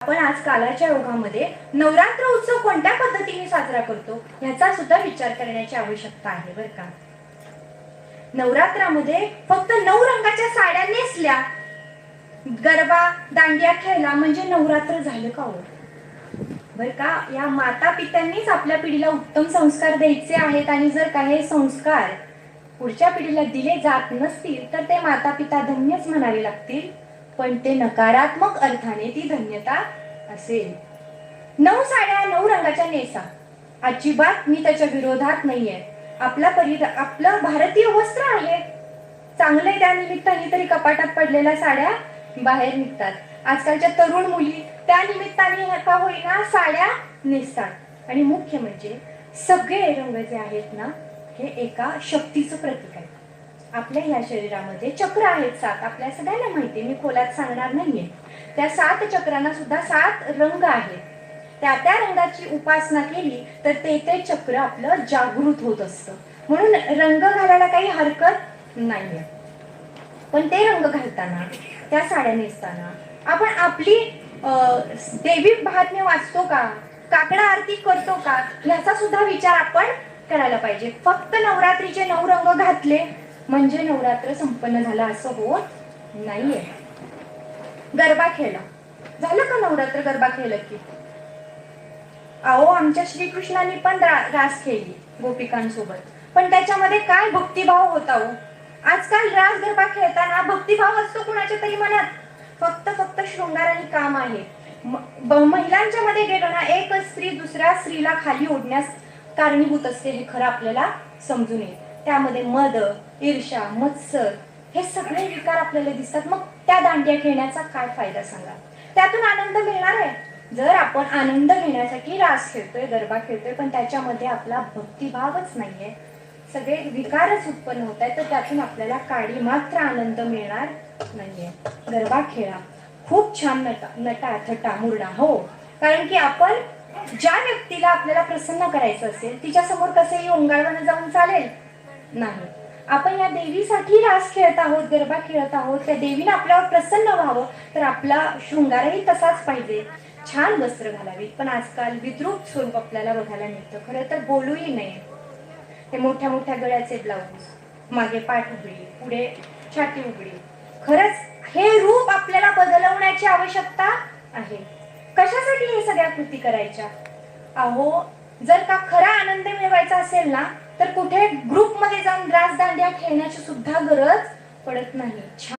आपण आज कालाच्या योगामध्ये नवरात्र उत्सव कोणत्या पद्धतीने साजरा करतो याचा सुद्धा विचार करण्याची आवश्यकता आहे बरं का? नवरात्रामध्ये फक्त नऊ रंगाच्या साड्या नेसल्या गरबा दांडिया खेळला म्हणजे नवरात्र झालं का हो? बर का? या माता पित्यांनीच आपल्या पिढीला उत्तम संस्कार द्यायचे आहेत आणि जर का हे संस्कार पुढच्या पिढीला दिले जात नसतील तर ते माता पिता धन्यच म्हणावे लागतील. पण ते नकारात्मक अर्थाने ती धन्यता असेल. नऊ साड्या नऊ रंगाच्या नेसा. अजिबात मी त्याच्या विरोधात नाहीये. आपला परि आपलं भारतीय वस्त्र आहे. चांगले त्या निमित्ताने तरी कपाटात पडलेल्या साड्या बाहेर निघतात. आजकालच्या तरुण मुली त्या निमित्ताने का होईना साड्या नेसतात. आणि मुख्य म्हणजे सगळे रंग जे आहेत ना हे एका शक्तीचं प्रतीक आहे. आपल्या या शरीरामध्ये चक्र आहेत सात. आपल्या सगळ्यांना माहिती आहे, मी खोलात सांगणार नाहीये. त्या सात चक्रांना सुद्धा सात रंग आहेत. त्या त्या रंगाची उपासना केली तर ते ते चक्र आपलं जागृत होत असतं. म्हणून रंग घालायला काही हरकत नाहीये. पण ते रंग घालताना त्या साड्या नेसताना आपण आपली देवी महात्म्य वाचतो का? काकडा आरती करतो का? ह्याचा सुद्धा विचार आपण करायला पाहिजे. फक्त नवरात्रीचे नऊ रंग घातले म्हणजे नवरात्र संपन्न झालं असं होत नाहीये. गरबा खेळला. झालं का नवरात्र गरबा खेळलं की? अहो आमच्या श्रीकृष्णाने पण रास खेळली गोपिकांसोबत. पण त्याच्यामध्ये काय भक्तिभाव होता हो? आजकाल रास गरबा खेळताना भक्तिभाव असतो कुणाच्या तरी मनात. फक्त फक्त शृंगार आणि काम आहे. महिलांच्या मध्ये गेलो ना एक स्त्री दुसऱ्या स्त्रीला खाली ओढण्यास कारणीभूत असते हे खरं आपल्याला समजून येईल. त्यामध्ये मद ईर्षा मत्सर हे सगळे विकार आपल्याला दिसतात. मग त्या दांडिया खेळण्याचा काय फायदा सांगा? त्यातून आनंद मिळणार आहे. जर आपण आनंद घेण्यासाठी रास खेळतोय गरबा खेळतोय पण त्याच्यामध्ये आपला भक्तिभावच नाहीये सगळे विकारच उत्पन्न होत आहेत तर त्यातून आपल्याला काडी मात्र आनंद मिळणार नाहीये. गरबा खेळा. खूप छान नटा नटा थटा मुरडा हो. कारण की आपण ज्या व्यक्तीला आपल्याला प्रसन्न करायचं असेल तिच्या समोर कसेही ओंगाळवानं जाऊन चालेल नाही. आपण या देवीसाठी रास खेळत आहोत गरबा खेळत आहोत त्या देवीने आपल्यावर प्रसन्न व्हावं तर आपला शृंगारही तसाच पाहिजे. छान वस्त्र घालावीत पण आजकाल विद्रूप स्वरूप आपल्याला बघायला मिळतं. खरं तर बोलूही नाही. ते मोठ्या मोठ्या गळ्याचे ब्लाऊज मागे पाठ उघडी पुढे छाती उघडी. खरंच हे रूप आपल्याला बदलवण्याची आवश्यकता आहे. कशासाठी हे सगळ्या कृती करायच्या? अहो जर का खरा आनंद मिळवायचा असेल ना तर कुठे ग्रुपमध्ये जाऊन रास दांड्या खेळण्याची सुद्धा गरज पडत नाही.